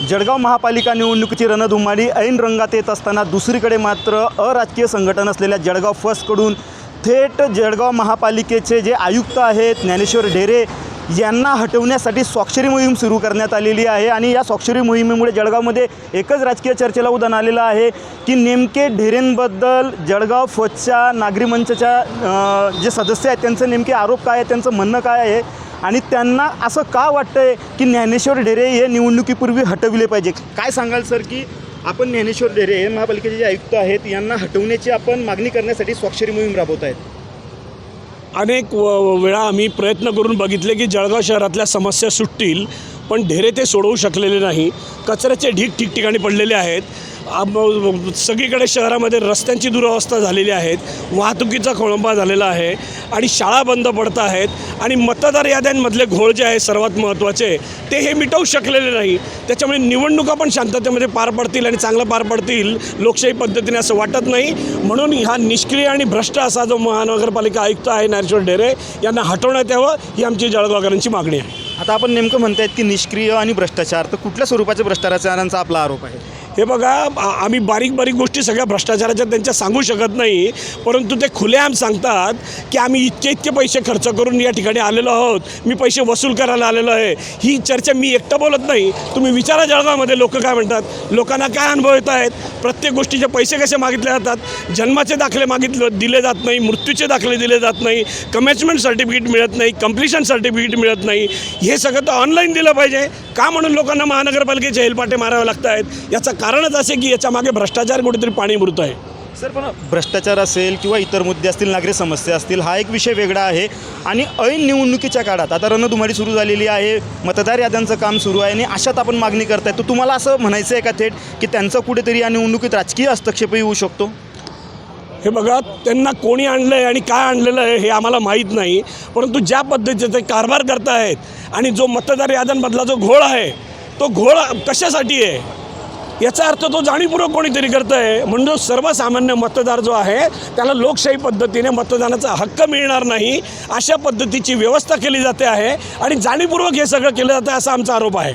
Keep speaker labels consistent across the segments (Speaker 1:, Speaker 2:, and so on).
Speaker 1: जळगाव महापालिका निवडणुकीची रणधुमाडी ऐन रंगात येत असताना दुसरीकडे मात्र अराजकीय संघटन असलेल्या जळगाव फर्स्टकडून थेट जळगाव महापालिकेचे जे आयुक्त आहेत ज्ञानेश्वर ढेरे यांना हटवण्यासाठी स्वाक्षरी मोहीम सुरू करण्यात आलेली आहे आणि या स्वाक्षरी मोहिमेमुळे जळगावमध्ये एकच राजकीय चर्चेला उदाहरण आलेलं आहे की नेमके ढेरेंबद्दल जळगाव फौजच्या नागरी मंचच्या जे सदस्य आहेत त्यांचं नेमके आरोप काय आहे त्यांचं म्हणणं काय आहे? आणि त्यांना असं का वाटतंय की ज्ञानेश्वर ढेरे हे निवडणुकीपूर्वी हटविले पाहिजे? काय सांगाल सर की आपण ज्ञानेश्वर ढेरे हे महापालिकेचे जे आयुक्त आहेत यांना हटवण्याची आपण मागणी करण्यासाठी स्वाक्षरी मोहीम राबवत आहेत?
Speaker 2: अनेक व- वेळा आम्ही प्रयत्न करून बघितले की जळगाव शहरातल्या समस्या सुटतील पण ढेरे ते सोडवू शकलेले नाही. कचऱ्याचे ढीक ठिकठिकाणी पडलेले आहेत. सगळीकडे शहरामध्ये रस्त्यांची दुरावस्था झालेली आहेत वाहतुकीचा खोळंबा झालेला आहे आणि शाळा बंद पडत आहेत आणि मतदार याद्यांमधले घोळ जे आहे सर्वात महत्त्वाचे ते हे मिटवू शकलेले नाही. त्याच्यामुळे निवडणुका पण शांततेमध्ये पार पडतील आणि चांगलं पार पडतील लोकशाही पद्धतीने असं वाटत नाही. म्हणून हा निष्क्रिय आणि भ्रष्ट असा जो महानगरपालिका आयुक्त आहे नारेश्वर ढेरे यांना हटवण्यात यावं ही आमची जळगावकरांची मागणी आहे.
Speaker 1: आता आपण नेमकं म्हणतायत की निष्क्रिय आणि भ्रष्टाचार तर कुठल्या स्वरूपाच्या भ्रष्टाचारांचा आपला आरोप आहे?
Speaker 2: हे बघा आम्ही बारीक बारीक गोष्टी सगळ्या भ्रष्टाचाराच्या त्यांच्या सांगू शकत नाही परंतु ते खुलेआम सांगतात की आम्ही इतके इतके पैसे खर्च करून या ठिकाणी आलेलो आहोत मी पैसे वसूल करायला आलेलो आहे. ही चर्चा मी एकटं बोलत नाही तुम्ही विचारा जळगावमध्ये लोक काय म्हणतात लोकांना काय अनुभव येत आहेत प्रत्येक गोष्टीचे पैसे कसे मागितले जातात? जन्माचे दाखले मागितले दिले जात नाही मृत्यूचे दाखले दिले जात नाही कमेचमेंट सर्टिफिकेट मिळत नाही कम्प्लिशन सर्टिफिकेट मिळत नाही. हे सगळं तर ऑनलाईन दिलं पाहिजे. का म्हणून लोकांना महानगरपालिकेचे हेलपाटे मारावे लागत आहेत याचं कारणच असे की याच्या मागे भ्रष्टाचार कुठेतरी पाणी मृत आहे.
Speaker 1: सर पण भ्रष्टाचार असेल किंवा इतर मुद्दे असतील नागरी समस्या असतील हा एक विषय वेगळा आहे. आणि ऐन निवडणुकीच्या काळात आता रणधुमारी सुरू झालेली आहे मतदार याद्यांचं काम सुरू आहे आणि अशात आपण मागणी करताय. तर तुम्हाला असं म्हणायचं आहे का थेट की त्यांचा कुठेतरी या निवडणुकीत राजकीय हस्तक्षेपही होऊ शकतो?
Speaker 2: हे बघा त्यांना कोणी आणलं आहे आणि काय आणलेलं आहे हे आम्हाला माहीत नाही. परंतु ज्या पद्धतीचे ते कारभार करत आहेत आणि जो मतदार याद्यांमधला जो घोळ आहे तो घोळ कशासाठी आहे? याचा अर्थ तो जाणीवपूर्वक कोणीतरी करतं आहे म्हणून सर्वसामान्य मतदार जो आहे त्याला लोकशाही पद्धतीने मतदानाचा हक्क मिळणार नाही अशा पद्धतीची व्यवस्था केली जाते आहे आणि जाणीवपूर्वक हे सगळं केलं जातं असा आमचा आरोप आहे.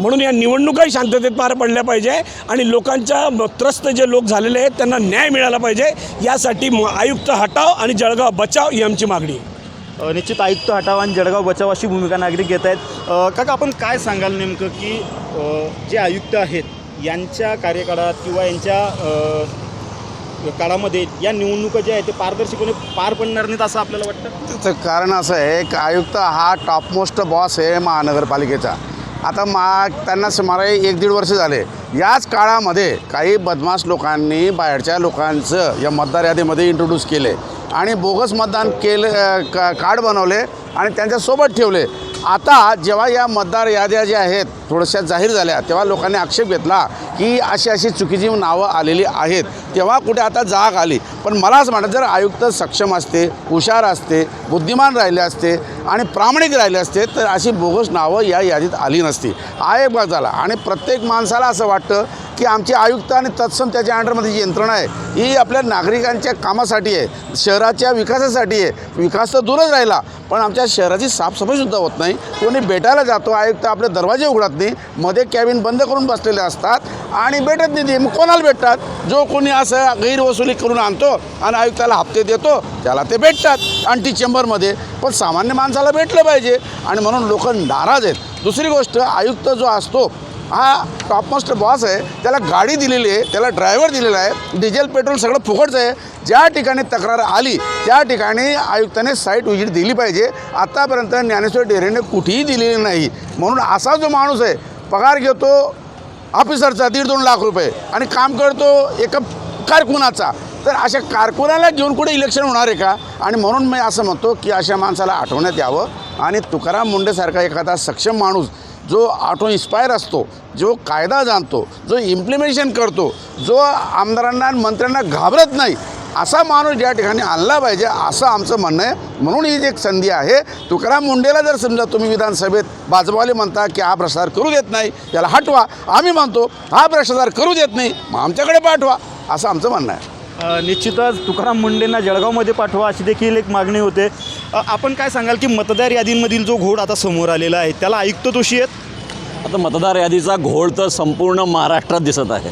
Speaker 2: म्हणून या निवडणुकाही शांततेत पार पडल्या पाहिजे आणि लोकांच्या म- त्रस्त जे लोक झालेले आहेत त्यांना न्याय मिळाला पाहिजे. यासाठी म- आयुक्त हटाव आणि जळगाव बचाव ही आमची मागणी आहे.
Speaker 1: निश्चित आयुक्त हटाव आणि जळगाव बचाव अशी भूमिका नागरिक घेत आहेत. काका आपण काय सांगाल नेमकं की जे आयुक्त आहेत यांच्या कार्यकाळात किंवा यांच्या काळामध्ये या निवडणुका ज्या आहेत ते पारदर्शकपणे पार पडणार नाहीत असं आपल्याला वाटतं?
Speaker 3: त्याचं कारण असं आहे की आयुक्त हा टॉपमोस्ट बॉस आहे महानगरपालिकेचा. आता मा त्यांना सुमारे एक दीड वर्ष झाले. याच काळामध्ये काही बदमाश लोकांनी बाहेरच्या लोकांचं या मतदार यादीमध्ये इंट्रोड्यूस केले आणि बोगस मतदान केलं का कार्ड बनवले आणि त्यांच्यासोबत ठेवले. आता जेव्हा या मतदार याद्या ज्या आहेत थोड्याशा जाहीर झाल्या तेव्हा लोकांनी आक्षेप घेतला की अशी अशी चुकीची नावं आलेली आहेत. तेव्हा कुठे आता जाग आली. पण मला असं म्हणतं जर आयुक्त सक्षम असते हुशार असते बुद्धिमान राहिले असते आणि प्रामाणिक राहिले असते तर अशी बोगस नावं या यादीत आली नसती. हा एक भाग झाला आणि प्रत्येक माणसाला असं वाटतं की आमचे आयुक्त आणि तत्सम त्याच्या अंडरमध्ये जी यंत्रणा आहे ही आपल्या नागरिकांच्या कामासाठी आहे शहराच्या विकासासाठी आहे. विकास तर दूरच राहिला पण आमच्या शहराची साफसफाईसुद्धा होत नाही. कोणी भेटायला जातो आयुक्त आपले दरवाजे उघडत नाही मध्ये कॅबिन बंद करून बसलेले असतात आणि भेटत नाही ते मग कोणाला भेटतात? जो कोणी असं गैरवसुली करून आणतो आणि आयुक्ताला हप्ते देतो त्याला ते भेटतात अंटी चेंबरमध्ये. पण सामान्य माणसाला भेटलं पाहिजे आणि म्हणून लोक नाराज आहेत. दुसरी गोष्ट आयुक्त जो असतो हा टॉपमोस्ट बॉस आहे. त्याला गाडी दिलेली आहे त्याला ड्रायव्हर दिलेला आहे. डिझेल पेट्रोल सगळं फुकटचं आहे. ज्या ठिकाणी तक्रार आली त्या ठिकाणी आयुक्ताने साईट विजिट दिली पाहिजे. आत्तापर्यंत ज्ञानेश्वर डेरेने कुठेही दिलेली नाही. म्हणून असा जो माणूस आहे पगार घेतो ऑफिसरचा दीड दोन लाख रुपये आणि काम करतो एका कारकुनाचा. तर अशा कारकुनाला घेऊन कुठे इलेक्शन होणार आहे का? आणि म्हणून मी असं म्हणतो की अशा माणसाला आठवण्यात यावं. आणि तुकाराम मुंडेसारखा एखादा सक्षम माणूस जो ऑटो इन्स्पायर असतो जो कायदा जाणतो जो इम्प्लिमेंटेशन करतो जो आमदारांना आणि मंत्र्यांना घाबरत नाही असा माणूस या ठिकाणी आणला पाहिजे असं आमचं म्हणणं आहे. म्हणून ही जी एक संधी आहे तुकाराम मुंडेला जर समजा तुम्ही विधानसभेत भाजपवाले म्हणता की हा भ्रष्टाचार करू देत नाही याला हटवा. आम्ही म्हणतो हा भ्रष्टाचार करू देत नाही मग आमच्याकडे पाठवा असं आमचं म्हणणं आहे.
Speaker 1: निश्चितच तुकाराम मुंडेंना जळगावमध्ये पाठवा अशी देखील एक मागणी होते. आपण काय सांगाल की मतदार यादींमधील जो घोड आता समोर आलेला आहे त्याला आयुक्त दोषी आहेत?
Speaker 4: आता मतदार यादीचा घोळ तर संपूर्ण महाराष्ट्रात दिसत आहे.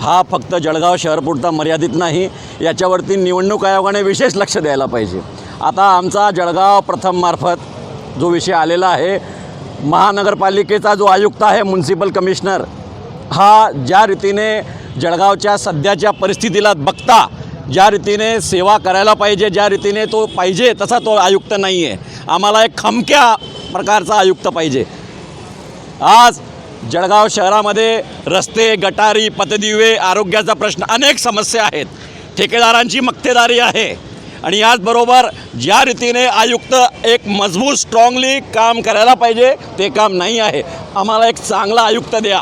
Speaker 4: हा फक्त जळगाव शहरपुरता मर्यादित नाही याच्यावरती निवडणूक आयोगाने विशेष लक्ष द्यायला पाहिजे. आता आमचा जळगाव प्रथममार्फत जो विषय आलेला आहे महानगरपालिकेचा जो आयुक्त आहे म्युन्सिपल कमिशनर हा ज्या रीतीने जळगावच्या सध्याच्या परिस्थितीला बघता ज्या रीतीने सेवा करायला पाहिजे ज्या रीतीने तो पाहिजे तसा तो आयुक्त नाही आहे आम्हाला एक खमक्या प्रकारचा आयुक्त पाहिजे. आज जळगाव शहरामध्ये रस्ते गटारी पतदिवे आरोग्याचा प्रश्न अनेक समस्या आहेत. ठेकेदारांची मक्तेदारी आहे. आणि याचबरोबर ज्या रीतीने आयुक्त एक मजबूत स्ट्रॉंगली काम करायला पाहिजे ते काम नाही आहे. आम्हाला एक चांगला आयुक्त द्या.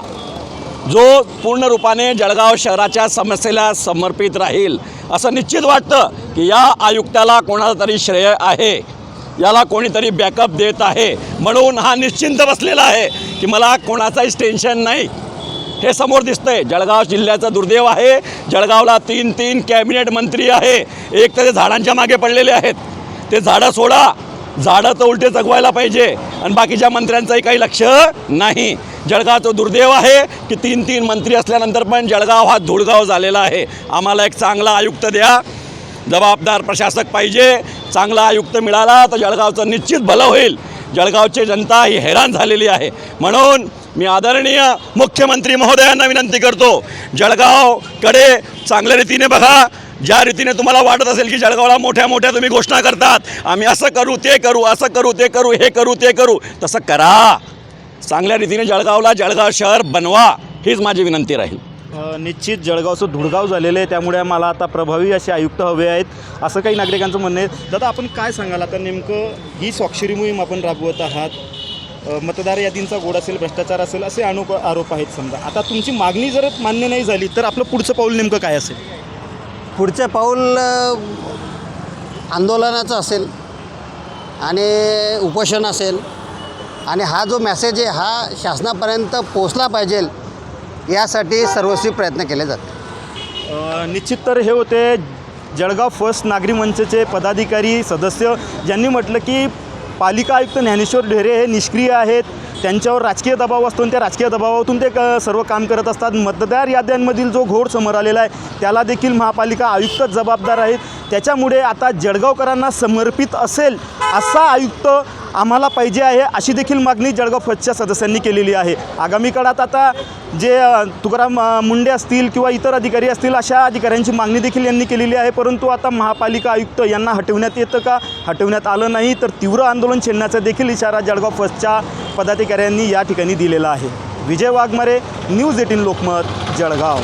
Speaker 4: जो पूर्ण रूपाने जळगाव शहराच्या समस्येला समर्पित राहील असं निश्चित वाटतं की या आयुक्ताला कोणाला तरी श्रेय आहे. याला कोणीतरी बॅकअप देत आहे. म्हणून हा निश्चिंत बसलेला आहे की मला कोणाचंच टेन्शन नाही. हे समोर दिसतंय. जळगाव जिल्ह्याचा दुर्दैव आहे. जळगावला तीन तीन कॅबिनेट मंत्री आहे. एक तर ते झाडांच्या मागे पडलेले आहेत. ते झाडं सोडा. झाडं तर उलटे जगवायला पाहिजे. आणि बाकीच्या मंत्र्यांचंही काही लक्ष नाही. जळगावचं दुर्दैव आहे की तीन तीन मंत्री असल्यानंतर पण जळगाव हा धुळगाव झालेला आहे. आम्हाला एक चांगला आयुक्त द्या. जबाबदार प्रशासक पाहिजे. चांगला आयुक्त मिळाला तर जळगावचं निश्चित भलं होईल. जळगावची जनता ही हैराण झालेली आहे. म्हणून मी आदरणीय मुख्यमंत्री महोदयांना विनंती करतो जळगावकडे चांगल्या रीतीने बघा. ज्या रीतीने तुम्हाला वाटत असेल की जळगावला मोठ्या मोठ्या तुम्ही घोषणा करतात आम्ही असं करू ते करू असं करू ते करू हे करू ते करू तसं करा. चांगल्या रीतीने जळगावला जळगाव शहर बनवा हीच माझी विनंती राहील.
Speaker 1: निश्चित जळगावचं धुडगाव झालेलं आहे त्यामुळे मला आता प्रभावी असे आयुक्त हवे आहेत असं काही नागरिकांचं म्हणणं आहे. दादा आपण काय सांगाल? आता नेमकं ही स्वाक्षरी मोहीम आपण राबवत आहात मतदार यादींचा गोड असेल भ्रष्टाचार असेल असे अनुप आरोप आहेत समजा. आता तुमची मागणी जर मान्य नाही झाली तर आपलं पुढचं पाऊल नेमकं काय असेल?
Speaker 5: पुढचे पाऊल आंदोलनाचं असेल आणि उपोषण असेल आणि हा जो मेसेज आहे हा शासनापर्यंत पोचला पाहिजे यासाठी सर्वस्वी प्रयत्न केले जातात
Speaker 1: निश्चित तर हे होते जळगाव फर्स्ट नागरी मंचचे पदाधिकारी सदस्य ज्यांनी म्हटलं की पालिका आयुक्त ज्ञानेश्वर ढेरे हे निष्क्रिय आहेत. त्यांच्यावर राजकीय दबाव असतो आणि त्या राजकीय दबावातून ते क सर्व काम करत असतात. मतदार याद्यांमधील जो घोड समोर आलेला आहे त्याला देखील महापालिका आयुक्तच जबाबदार आहेत. त्याच्यामुळे आता जळगावकरांना समर्पित असेल असा आयुक्त आम्हाला पाहिजे आहे अशी देखील मागणी जळगाव फर्स्टच्या सदस्यांनी केलेली आहे. आगामी काळात आता जे तुकाराम मुंडे असतील किंवा इतर अधिकारी असतील अशा अधिकाऱ्यांची मागणी देखील यांनी केलेली आहे. परंतु आता महापालिका आयुक्त यांना हटवण्यात येतं का? हटवण्यात आलं नाही तर तीव्र आंदोलन छेडण्याचा देखील इशारा जळगाव फसच्या पदाधिकाऱ्यांनी या ठिकाणी दिलेला आहे. Vijay Waghmare news eighteen Lokmat Jalgaon.